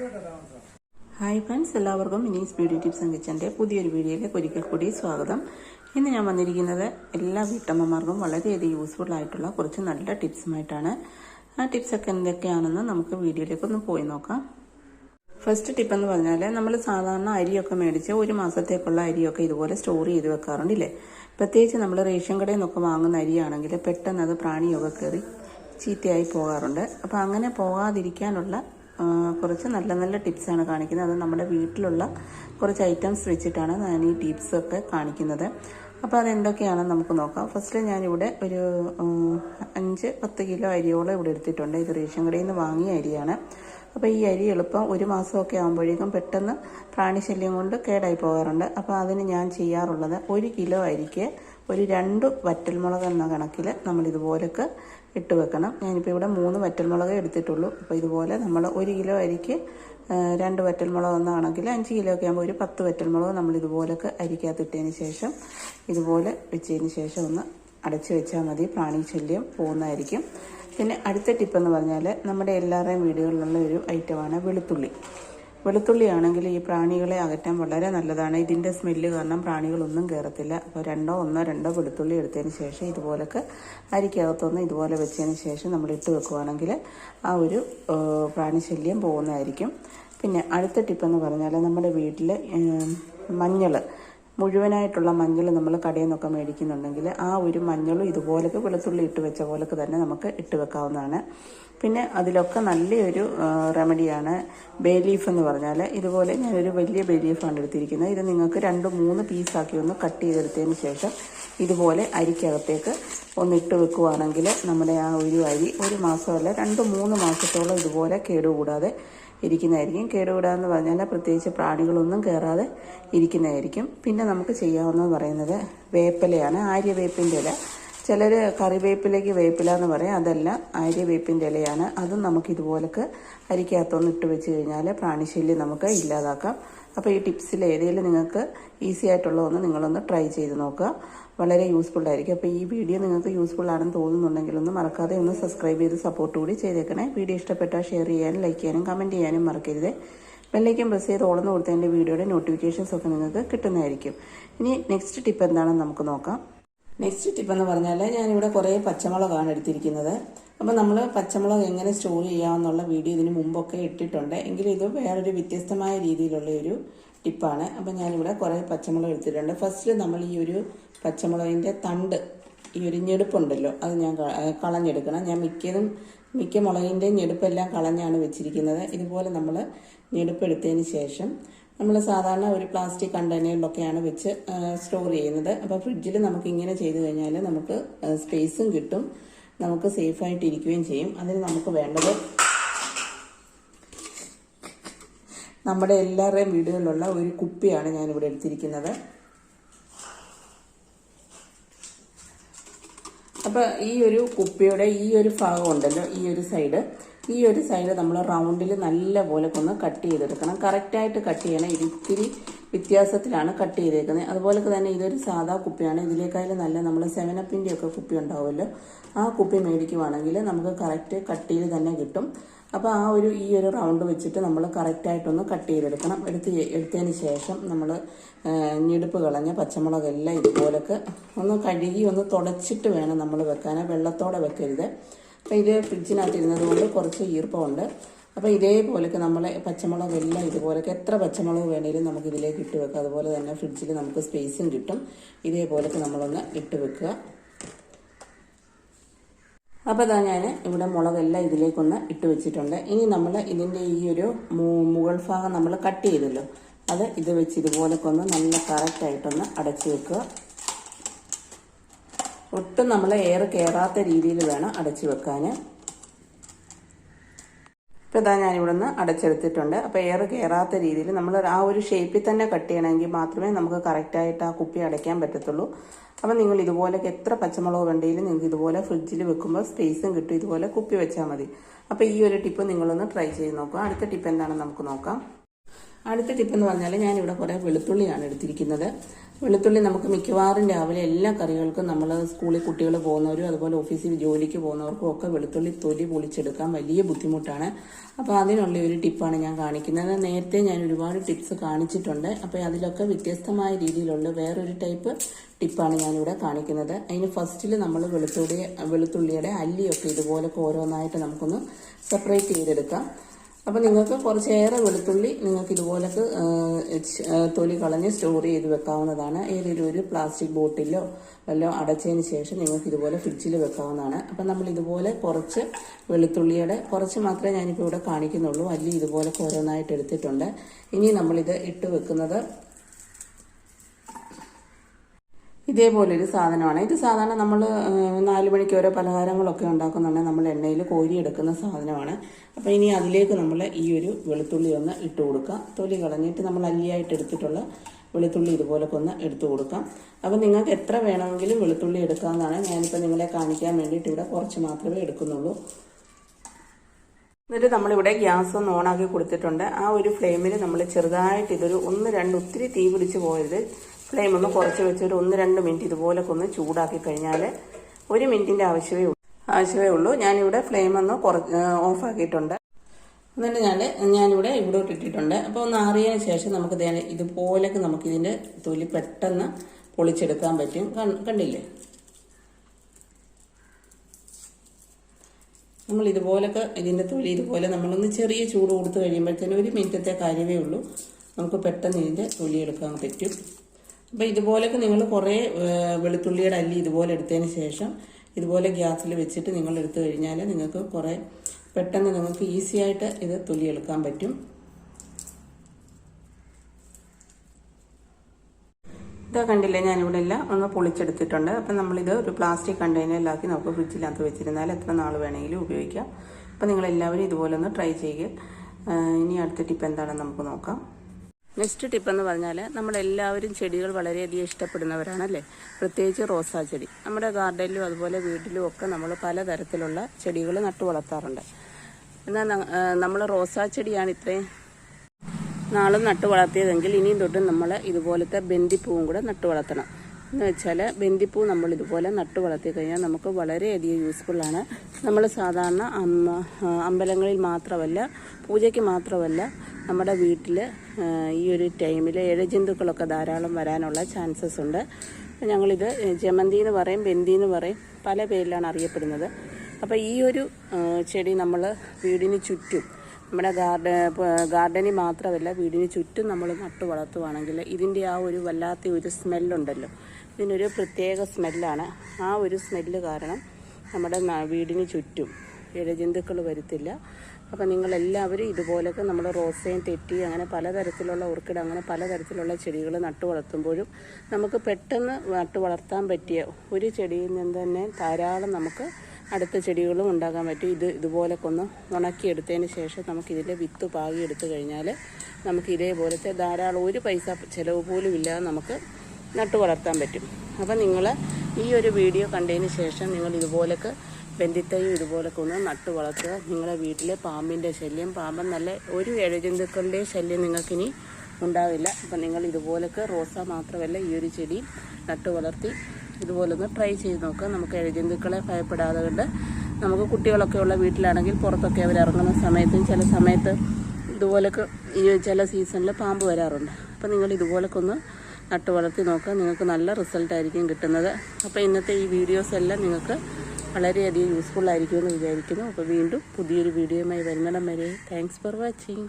Hi friends എല്ലാവർക്കും Mini's beauty tips and കിച്ചന്റെ പുതിയൊരു വീഡിയോയിലേക്ക് ഒരിക്കൽ കൂടി സ്വാഗതം. ഇന്ന് ഞാൻ വന്നിരിക്കുന്നത് എല്ലാ വീട്ടമ്മമാർക്കും വളരെയധികം യൂസ്ഫുൾ ആയിട്ടുള്ള കുറച്ച് നല്ല ടിപ്സുമായിട്ടാണ്. ആ ടിപ്സൊക്കെ എന്തൊക്കെയാണെന്ന് നമുക്ക് വീഡിയോയിലേക്ക് ഒന്ന് പോയി നോക്കാം. ഫസ്റ്റ് ടിപ്പ് എന്ന് പറഞ്ഞാൽ നമ്മൾ സാധാരണ അരിയൊക്കെ മേടിച്ച് ഒരു മാസത്തേക്കുള്ള അരിയൊക്കെ ഇതുപോലെ സ്റ്റോർ ചെയ്ത് വെക്കാറുണ്ടല്ലേ പ്രത്യേകിച്ച് നമ്മൾ റേഷൻ കടയിൽ നിന്നൊക്കെ വാങ്ങുന്ന അരിയാണെങ്കിൽ പെട്ടെന്ന് അത് പ്രാണിയൊക്കെ കയറി ചീത്തയായി പോകാറുണ്ട്. അപ്പോൾ അങ്ങനെ പോകാതിരിക്കാനുള്ള കുറച്ച് നല്ല നല്ല ടിപ്സാണ് കാണിക്കുന്നത്. അത് നമ്മുടെ വീട്ടിലുള്ള കുറച്ച് ഐറ്റംസ് വെച്ചിട്ടാണ് ഞാൻ ഈ ടിപ്സൊക്കെ കാണിക്കുന്നത്. അപ്പോൾ അതെന്തൊക്കെയാണെന്ന് നമുക്ക് നോക്കാം. ഫസ്റ്റ് ഞാനിവിടെ ഒരു അഞ്ച് പത്ത് കിലോ അരിയോളം ഇവിടെ എടുത്തിട്ടുണ്ട്. ഇത് റേഷൻ കടയിൽ നിന്ന് വാങ്ങിയ അരിയാണ്. അപ്പോൾ ഈ അരി എളുപ്പം ഒരു മാസമൊക്കെ ആകുമ്പോഴേക്കും പെട്ടെന്ന് പ്രാണിശല്യം കൊണ്ട് കേടായി പോകാറുണ്ട്. അപ്പോൾ അതിന് ഞാൻ ചെയ്യാറുള്ളത് ഒരു കിലോ അരിക്ക് ഒരു രണ്ട് വറ്റൽമുളക് എന്ന കണക്കിൽ നമ്മൾ ഇതുപോലൊക്കെ ഇട്ട് വെക്കണം. ഞാനിപ്പോൾ ഇവിടെ മൂന്ന് വറ്റൽമുളക് എടുത്തിട്ടുള്ളൂ. അപ്പോൾ ഇതുപോലെ നമ്മൾ ഒരു കിലോ അരിക്ക് രണ്ട് വറ്റൽമുളക് ഒന്നാണെങ്കിൽ അഞ്ച് കിലോ ഒക്കെ ആകുമ്പോൾ ഒരു പത്ത് വറ്റൽമുളക് നമ്മൾ ഇതുപോലൊക്കെ അരിക്കാത്തിട്ടതിന് ശേഷം ഇതുപോലെ വെച്ചതിന് ശേഷം ഒന്ന് അടച്ചു വെച്ചാൽ മതി. പ്രാണി ശല്യം പോകുന്നതായിരിക്കും. പിന്നെ അടുത്ത ടിപ്പെന്ന് പറഞ്ഞാൽ നമ്മുടെ എല്ലാവരുടെയും വീടുകളിലുള്ള ഒരു ഐറ്റമാണ് വെളുത്തുള്ളി. വെളുത്തുള്ളി ആണെങ്കിൽ ഈ പ്രാണികളെ അകറ്റാൻ വളരെ നല്ലതാണ്. ഇതിന്റെ സ്മെല്ല് കാരണം പ്രാണികളൊന്നും കയറത്തില്ല അപ്പോൾ രണ്ടോ ഒന്നോ രണ്ടോ വെളുത്തുള്ളി എടുത്തതിന് ശേഷം ഇതുപോലൊക്കെ അരിക്കകത്തൊന്ന് ഇതുപോലെ വെച്ചതിന് ശേഷം നമ്മൾ ഇട്ട് വെക്കുവാണെങ്കിൽ ആ ഒരു പ്രാണിശല്യം പോകുന്നതായിരിക്കും. പിന്നെ അടുത്ത ടിപ്പെന്ന് പറഞ്ഞാൽ നമ്മുടെ വീട്ടിൽ മഞ്ഞൾ മുഴുവനായിട്ടുള്ള മഞ്ഞൾ നമ്മൾ കടയിൽ നിന്നൊക്കെ മേടിക്കുന്നുണ്ടെങ്കിൽ ആ ഒരു മഞ്ഞളും ഇതുപോലൊക്കെ വെളുത്തുള്ളി ഇട്ട് വെച്ച പോലൊക്കെ തന്നെ നമുക്ക് ഇട്ട് വെക്കാവുന്നതാണ്. പിന്നെ അതിലൊക്കെ നല്ലൊരു റെമഡിയാണ് ബേ ലീഫ് എന്ന് പറഞ്ഞാൽ ഇതുപോലെ ഞാനൊരു വലിയ ബേ ലീഫാണ് എടുത്തിരിക്കുന്നത്. ഇത് നിങ്ങൾക്ക് രണ്ട് മൂന്ന് പീസാക്കി ഒന്ന് കട്ട് ചെയ്തെടുത്തതിന് ശേഷം ഇതുപോലെ അരിക്കകത്തേക്ക് ഒന്ന് ഇട്ട് വെക്കുവാണെങ്കിൽ നമ്മുടെ ആ ഒരു അരി ഒരു മാസമല്ല രണ്ട് മൂന്ന് മാസത്തോളം ഇതുപോലെ കേടുകൂടാതെ ഇരിക്കുന്നതായിരിക്കും. കേടുകൂടാന്ന് പറഞ്ഞാൽ പ്രത്യേകിച്ച് പ്രാണികളൊന്നും കയറാതെ ഇരിക്കുന്നതായിരിക്കും. പിന്നെ നമുക്ക് ചെയ്യാവുന്നത് പറയുന്നത് വേപ്പിലയാണ് ആര്യവേപ്പിന്റെ ഇല. ചിലർ കറിവേപ്പിലേക്ക് വേപ്പില എന്ന് പറയും. അതല്ല ആര്യവേപ്പിന്റെ ഇലയാണ്. അതും നമുക്ക് ഇതുപോലൊക്കെ അരിക്കകത്തൊന്ന് ഇട്ട് വെച്ച് കഴിഞ്ഞാൽ പ്രാണിശല്യം നമുക്ക് ഇല്ലാതാക്കാം. അപ്പോൾ ഈ ടിപ്സിൽ ഏതെങ്കിലും നിങ്ങൾക്ക് ഈസി ആയിട്ടുള്ളതൊന്ന് നിങ്ങളൊന്ന് ട്രൈ ചെയ്ത് നോക്കുക. വളരെ യൂസ്ഫുൾ ആയിരിക്കും. അപ്പോൾ ഈ വീഡിയോ നിങ്ങൾക്ക് യൂസ്ഫുൾ ആണെന്ന് തോന്നുന്നുണ്ടെങ്കിൽ ഒന്ന് മറക്കാതെ ഒന്ന് സബ്സ്ക്രൈബ് ചെയ്ത് സപ്പോർട്ട് കൂടി ചെയ്തേക്കണേ. വീഡിയോ ഇഷ്ടപ്പെട്ടാൽ ഷെയർ ചെയ്യാനും ലൈക്ക് ചെയ്യാനും കമന്റ് ചെയ്യാനും മറക്കരുത്. ബെല്ലൈക്കൻ പ്രസ് ചെയ്ത് ഓളന്ന് കൊടുത്തതിന്റെ വീഡിയോയുടെ നോട്ടിഫിക്കേഷൻസ് ഒക്കെ നിങ്ങൾക്ക് കിട്ടുന്നതായിരിക്കും. ഇനി നെക്സ്റ്റ് ടിപ്പ് എന്താണെന്ന് നമുക്ക് നോക്കാം. നെക്സ്റ്റ് ടിപ്പ് എന്ന് പറഞ്ഞാൽ ഞാനിവിടെ കുറേ പച്ചമുളകാണ് എടുത്തിരിക്കുന്നത്. അപ്പോൾ നമ്മൾ പച്ചമുളക് എങ്ങനെ സ്റ്റോർ ചെയ്യാമെന്നുള്ള വീഡിയോ ഇതിന് മുമ്പൊക്കെ ഇട്ടിട്ടുണ്ട്. എങ്കിലും ഇത് വേറൊരു വ്യത്യസ്തമായ രീതിയിലുള്ള ഒരു ടിപ്പാണ് അപ്പം ഞാനിവിടെ കുറേ പച്ചമുളക് എടുത്തിട്ടുണ്ട്. ഫസ്റ്റ് നമ്മൾ ഈ ഒരു പച്ചമുളകിന്റെ തണ്ട് ഈ ഒരു ഞെടുപ്പുണ്ടല്ലോ അത് ഞാൻ കളഞ്ഞെടുക്കണം. ഞാൻ മിക്കതും മിക്ക മുളകിന്റെ ഞെടുപ്പെല്ലാം കളഞ്ഞാണ് വെച്ചിരിക്കുന്നത്. ഇതുപോലെ നമ്മൾ ഞെടുപ്പെടുത്തതിന് ശേഷം നമ്മൾ സാധാരണ ഒരു പ്ലാസ്റ്റിക് കണ്ടെയ്നറിലൊക്കെയാണ് വെച്ച് സ്റ്റോർ ചെയ്യുന്നത്. അപ്പോൾ ഫ്രിഡ്ജിൽ നമുക്ക് ഇങ്ങനെ ചെയ്തു കഴിഞ്ഞാൽ നമുക്ക് സ്പേസും കിട്ടും. നമുക്ക് സേഫായിട്ട് ഇരിക്കുകയും ചെയ്യും. അതിന് നമുക്ക് വേണ്ടത് നമ്മുടെ എല്ലാവരുടെയും വീടുകളിലുള്ള ഒരു കുപ്പിയാണ് ഞാനിവിടെ എടുത്തിരിക്കുന്നത്. അപ്പോൾ ഈ ഒരു കുപ്പിയുടെ ഈ ഒരു ഭാഗം ഉണ്ടല്ലോ ഈ ഒരു സൈഡ് ഈ ഒരു സൈഡ് നമ്മൾ റൗണ്ടിൽ നല്ല പോലെ ഒന്ന് കട്ട് ചെയ്തെടുക്കണം. കറക്റ്റായിട്ട് കട്ട് ചെയ്യണം. ഇത് ഇത്തിരി വ്യത്യാസത്തിലാണ് കട്ട് ചെയ്തേക്കുന്നത്. അതുപോലെ തന്നെ ഇതൊരു സാധാ കുപ്പിയാണ്. ഇതിലേക്കായാലും നല്ല നമ്മൾ സെവനപ്പിന്റെ ഒക്കെ കുപ്പി ഉണ്ടാവുമല്ലോ. ആ കുപ്പി മേടിക്കുവാണെങ്കിൽ നമുക്ക് കറക്റ്റ് കട്ടിയിൽ തന്നെ കിട്ടും. അപ്പോൾ ആ ഒരു ഈ ഒരു റൗണ്ട് വെച്ചിട്ട് നമ്മൾ കറക്റ്റായിട്ടൊന്ന് കട്ട് ചെയ്തെടുക്കണം. എടുത്ത് എടുത്തതിന് ശേഷം നമ്മൾ ഞെടുപ്പ് കളഞ്ഞ പച്ചമുളകെല്ലാം ഇതുപോലൊക്കെ ഒന്ന് കഴുകി ഒന്ന് തുടച്ചിട്ട് വേണം നമ്മൾ വെക്കാൻ. വെള്ളത്തോടെ വെക്കരുത്. അപ്പോൾ ഇത് ഫ്രിഡ്ജിനകത്ത് ഇരുന്നത് കൊണ്ട് കുറച്ച് ഈർപ്പമുണ്ട്. അപ്പോൾ ഇതേപോലൊക്കെ നമ്മൾ പച്ചമുളകെല്ലാം ഇതുപോലൊക്കെ എത്ര പച്ചമുളക് വേണേലും നമുക്ക് ഇതിലേക്ക് ഇട്ട് വെക്കാം. അതുപോലെ തന്നെ ഫ്രിഡ്ജിൽ നമുക്ക് സ്പേസും കിട്ടും. ഇതേപോലൊക്കെ നമ്മളൊന്ന് ഇട്ട് വെക്കുക. അപ്പോൾ ഇതാ ഞാൻ ഇവിടെ മുളകെല്ലാം ഇതിലേക്കൊന്ന് ഇട്ട് വെച്ചിട്ടുണ്ട്. ഇനി നമ്മൾ ഇതിന്റെ ഈ ഒരു മുകൾ ഭാഗം നമ്മൾ കട്ട് ചെയ്തല്ലോ. അത് ഇത് വെച്ച് ഇതുപോലൊക്കെ ഒന്ന് നല്ല കറക്റ്റായിട്ടൊന്ന് അടച്ചു വെക്കുക. ഒട്ടും നമ്മൾ എയർ കയറാത്ത രീതിയിൽ വേണം അടച്ചു വെക്കാൻ ഇപ്പോൾ ഇതാ ഞാനിവിടെ നിന്ന് അടച്ചെടുത്തിട്ടുണ്ട്. അപ്പോൾ എയർ കയറാത്ത രീതിയിൽ നമ്മൾ ആ ഒരു ഷേപ്പിൽ തന്നെ കട്ട് ചെയ്യണമെങ്കിൽ മാത്രമേ നമുക്ക് കറക്റ്റായിട്ട് ആ കുപ്പി അടയ്ക്കാൻ പറ്റത്തുള്ളൂ. അപ്പോൾ നിങ്ങൾ ഇതുപോലെ എത്ര പച്ചമുളക് വേണ്ടെങ്കിലും നിങ്ങൾക്ക് ഇതുപോലെ ഫ്രിഡ്ജിൽ വെക്കുമ്പോൾ സ്പേസും കിട്ടും. ഇതുപോലെ കുപ്പി വെച്ചാൽ മതി. അപ്പോൾ ഈ ഒരു ടിപ്പ് നിങ്ങളൊന്ന് ട്രൈ ചെയ്ത് നോക്കുക. അടുത്ത ടിപ്പ് എന്താണെന്ന് നമുക്ക് നോക്കാം. അടുത്ത ടിപ്പ് എന്ന് പറഞ്ഞാൽ ഞാനിവിടെ കുറേ വെളുത്തുള്ളിയാണ് എടുത്തിരിക്കുന്നത്. വെളുത്തുള്ളി നമുക്ക് മിക്കവാറും രാവിലെ എല്ലാ കറികൾക്കും നമ്മൾ സ്കൂളിൽ കുട്ടികൾ പോകുന്നവരും അതുപോലെ ഓഫീസിൽ ജോലിക്ക് പോകുന്നവർക്കും ഒക്കെ വെളുത്തുള്ളി തൊലി പൊളിച്ചെടുക്കാൻ വലിയ ബുദ്ധിമുട്ടാണ്. അപ്പോൾ അതിനുള്ള ഒരു ടിപ്പാണ് ഞാൻ കാണിക്കുന്നത്. നേരത്തെ ഞാൻ ഒരുപാട് ടിപ്സ് കാണിച്ചിട്ടുണ്ട്. അപ്പോൾ അതിലൊക്കെ വ്യത്യസ്തമായ രീതിയിലുള്ള വേറൊരു ടൈപ്പ് ടിപ്പാണ് ഞാനിവിടെ കാണിക്കുന്നത്. അതിന് ഫസ്റ്റിൽ നമ്മൾ വെളുത്തുള്ളി വെളുത്തുള്ളിയുടെ അല്ലിയൊക്കെ ഇതുപോലൊക്കെ ഓരോന്നായിട്ട് നമുക്കൊന്ന് സെപ്പറേറ്റ് ചെയ്തെടുക്കാം. അപ്പോൾ നിങ്ങൾക്ക് കുറച്ചേറെ വെളുത്തുള്ളി നിങ്ങൾക്ക് ഇതുപോലൊക്കെ തൊലി കളഞ്ഞ് സ്റ്റോർ ചെയ്ത് വെക്കാവുന്നതാണ്. ഏതെങ്കിലും ഒരു പ്ലാസ്റ്റിക് ബോട്ടിലോ വല്ലതും അടച്ചതിന് ശേഷം നിങ്ങൾക്ക് ഇതുപോലെ ഫ്രിഡ്ജിൽ വെക്കാവുന്നതാണ്. അപ്പം നമ്മൾ ഇതുപോലെ കുറച്ച് വെളുത്തുള്ളിയുടെ കുറച്ച് മാത്രമേ ഞാനിപ്പോൾ ഇവിടെ കാണിക്കുന്നുള്ളൂ. അല്ലി ഇതുപോലെ ഓരോന്നായിട്ട് എടുത്തിട്ടുണ്ട്. ഇനി നമ്മളിത് ഇട്ട് വെക്കുന്നത് ഇതേപോലൊരു സാധനമാണ്. ഇത് സാധാരണ നമ്മൾ നാല് മണിക്ക് ഓരോ പലഹാരങ്ങളൊക്കെ ഉണ്ടാക്കുന്നുണ്ടെങ്കിൽ നമ്മൾ എണ്ണയിൽ കോരി എടുക്കുന്ന സാധനമാണ്. അപ്പോൾ ഇനി അതിലേക്ക് നമ്മൾ ഈ ഒരു വെളുത്തുള്ളി ഒന്ന് ഇട്ട് കൊടുക്കുക തൊലി കളഞ്ഞിട്ട് നമ്മൾ അല്ലിയായിട്ട് എടുത്തിട്ടുള്ള വെളുത്തുള്ളി ഇതുപോലൊക്കെ ഒന്ന് എടുത്തു കൊടുക്കാം. അപ്പോൾ നിങ്ങൾക്ക് എത്ര വേണമെങ്കിലും വെളുത്തുള്ളി എടുക്കാമെന്നാണ് ഞാനിപ്പോൾ നിങ്ങളെ കാണിക്കാൻ വേണ്ടിയിട്ട് ഇവിടെ കുറച്ച് മാത്രമേ എടുക്കുന്നുള്ളൂ. എന്നിട്ട് നമ്മളിവിടെ ഗ്യാസ് ഒന്ന് ഓണാക്കി കൊടുത്തിട്ടുണ്ട്. ആ ഒരു ഫ്ലെയിമിൽ നമ്മൾ ചെറുതായിട്ട് ഇതൊരു ഒന്ന് രണ്ട് ഒത്തിരി തീ പിടിച്ച് പോയത് ഫ്ലെയിം ഒന്ന് കുറച്ച് വെച്ച് ഒരു ഒന്ന് രണ്ട് മിനിറ്റ് ഇതുപോലൊക്കെ ഒന്ന് ചൂടാക്കി കഴിഞ്ഞാൽ ഒരു മിനിറ്റിന്റെ ആവശ്യമേ ഉള്ളൂ. ആവശ്യമേ ഉള്ളൂ. ഞാനിവിടെ ഫ്ലെയിം ഒന്ന് ഓഫ് ആക്കിയിട്ടുണ്ട്. എന്നിട്ട് ഞാൻ ഞാനിവിടെ ഇവിടെ ഇട്ടിട്ടുണ്ട്. അപ്പോൾ ഒന്ന് ആറിയതിന് ശേഷം നമുക്ക് ഇതുപോലൊക്കെ നമുക്ക് ഇതിന്റെ തൊലി പെട്ടെന്ന് പൊളിച്ചെടുക്കാൻ പറ്റും. കണ്ടില്ലേ? നമ്മൾ ഇതുപോലൊക്കെ ഇതിന്റെ തൊലി ഇതുപോലെ നമ്മളൊന്ന് ചെറിയ ചൂട് കൊടുത്ത് കഴിയുമ്പോഴത്തേനും ഒരു മിനിറ്റത്തെ കാര്യമേ ഉള്ളൂ. നമുക്ക് പെട്ടെന്ന് ഇതിന്റെ തൊലി എടുക്കാൻ പറ്റും. അപ്പോൾ ഇതുപോലൊക്കെ നിങ്ങൾ കുറേ വെളുത്തുള്ളിയുടെ അല്ലി ഇതുപോലെ എടുത്തതിന് ശേഷം ഇതുപോലെ ഗ്യാസിൽ വെച്ചിട്ട് നിങ്ങൾ എടുത്തു കഴിഞ്ഞാൽ നിങ്ങൾക്ക് കുറേ പെട്ടെന്ന് നിങ്ങൾക്ക് ഈസി ആയിട്ട് ഇത് തൊലി എടുക്കാൻ പറ്റും. ഇതാ കണ്ടില്ലേ ഞാനിവിടെ എല്ലാം ഒന്ന് പൊളിച്ചെടുത്തിട്ടുണ്ട്. അപ്പം നമ്മളിത് ഒരു പ്ലാസ്റ്റിക് കണ്ടെയ്നറിലാക്കി നമുക്ക് ഫ്രിഡ്ജിനകത്ത് വെച്ചിരുന്നാൽ എത്ര നാൾ വേണമെങ്കിലും ഉപയോഗിക്കാം. അപ്പം നിങ്ങളെല്ലാവരും ഇതുപോലെ ഒന്ന് ട്രൈ ചെയ്യുക. ഇനി അടുത്ത ടിപ്പ് എന്താണെന്ന് നമുക്ക് നോക്കാം. നെക്സ്റ്റ് ടിപ്പ് എന്ന് പറഞ്ഞാൽ നമ്മളെല്ലാവരും ചെടികൾ വളരെയധികം ഇഷ്ടപ്പെടുന്നവരാണല്ലേ? പ്രത്യേകിച്ച് റോസാ ചെടി. നമ്മുടെ ഗാർഡനിലും അതുപോലെ വീട്ടിലും ഒക്കെ നമ്മൾ പലതരത്തിലുള്ള ചെടികൾ നട്ടു വളർത്താറുണ്ട്. എന്നാൽ നമ്മൾ റോസാ ചെടിയാണ് ഇത്രയും നാളും നട്ടു വളർത്തിയതെങ്കിൽ ഇനിയും തൊട്ട് നമ്മൾ ഇതുപോലത്തെ ബന്ദിപ്പൂവും കൂടെ നട്ടു വളർത്തണം. എന്ന് വെച്ചാൽ ബന്ദിപ്പൂ നമ്മൾ ഇതുപോലെ നട്ടു വളർത്തി കഴിഞ്ഞാൽ നമുക്ക് വളരെയധികം യൂസ്ഫുള്ളാണ് നമ്മൾ സാധാരണ അമ്പലങ്ങളിൽ മാത്രമല്ല പൂജയ്ക്ക് മാത്രമല്ല നമ്മുടെ വീട്ടിൽ ഈ ഒരു ടൈമിൽ ഇഴജന്തുക്കളൊക്കെ ധാരാളം വരാനുള്ള ചാൻസസ് ഉണ്ട്. ഞങ്ങളിത് ജമന്തി എന്ന് പറയും ബെന്തി എന്ന് പറയും പല പേരിലാണ് അറിയപ്പെടുന്നത്. അപ്പോൾ ഈ ഒരു ചെടി നമ്മൾ വീടിന് ചുറ്റും നമ്മുടെ ഗാർഡൻ ഗാർഡനിൽ മാത്രമല്ല വീടിന് ചുറ്റും നമ്മൾ നട്ടു വളർത്തുവാണെങ്കിൽ ഇതിന്റെ ആ ഒരു വല്ലാത്ത ഒരു സ്മെല്ലുണ്ടല്ലോ. ഇതിനൊരു പ്രത്യേക സ്മെല്ലാണ്. ആ ഒരു സ്മെല്ല് കാരണം നമ്മുടെ വീടിന് ചുറ്റും ഇഴജന്തുക്കൾ വരുത്തില്ല. അപ്പം നിങ്ങളെല്ലാവരും ഇതുപോലൊക്കെ നമ്മൾ റോസയും തെറ്റി അങ്ങനെ പലതരത്തിലുള്ള ഓർക്കിഡ് അങ്ങനെ പലതരത്തിലുള്ള ചെടികൾ നട്ടു വളർത്തുമ്പോഴും നമുക്ക് പെട്ടെന്ന് നട്ടു വളർത്താൻ പറ്റിയ ഒരു ചെടിയിൽ നിന്ന് തന്നെ ധാരാളം നമുക്ക് അടുത്ത ചെടികളും ഉണ്ടാക്കാൻ പറ്റും. ഇത് ഇതുപോലൊക്കെ ഒന്ന് ഉണക്കിയെടുത്തതിന് ശേഷം നമുക്കിതിന്റെ വിത്ത് പാകി എടുത്തു കഴിഞ്ഞാൽ നമുക്ക് ഇതേപോലത്തെ ധാരാളം ഒരു പൈസ ചിലവ് പോലും ഇല്ലാതെ നമുക്ക് നട്ടു വളർത്താൻ പറ്റും. അപ്പം നിങ്ങൾ ഈ ഒരു വീഡിയോ കണ്ടതിന് ശേഷം നിങ്ങൾ ഇതുപോലൊക്കെ ബന്ധിത്തയും ഇതുപോലെ കൊണ്ട് നട്ടു വളർത്തുക. നിങ്ങളുടെ വീട്ടിലെ പാമ്പിന്റെ ശല്യം പാമ്പൻ നല്ല ഒരു ഇഴജന്തുക്കളുടെയും ശല്യം നിങ്ങൾക്കിനി ഉണ്ടാവില്ല. അപ്പം നിങ്ങൾ ഇതുപോലൊക്കെ റോസ മാത്രമല്ല ഈ ഒരു ചെടി നട്ടു വളർത്തി ഇതുപോലെ ഒന്ന് ട്രൈ ചെയ്ത് നോക്കുക. നമുക്ക് ഇഴജന്തുക്കളെ ഭയപ്പെടാതെ കൊണ്ട് നമുക്ക് കുട്ടികളൊക്കെ ഉള്ള വീട്ടിലാണെങ്കിൽ പുറത്തൊക്കെ അവർ ഇറങ്ങുന്ന സമയത്തും ചില സമയത്ത് ഇതുപോലൊക്കെ ഈ ചില സീസണിൽ പാമ്പ് വരാറുണ്ട്. അപ്പം നിങ്ങൾ ഇതുപോലൊക്കെ ഒന്ന് നട്ടു വളർത്തി നോക്കുക. നിങ്ങൾക്ക് നല്ല റിസൾട്ടായിരിക്കും കിട്ടുന്നത്. അപ്പോൾ ഇന്നത്തെ ഈ വീഡിയോസ് എല്ലാം നിങ്ങൾക്ക് വളരെയധികം യൂസ്ഫുൾ ആയിരിക്കുമെന്ന് വിചാരിക്കുന്നു. അപ്പോൾ വീണ്ടും പുതിയൊരു വീഡിയോയുമായി വരുന്നിടം വരെ. Thanks for watching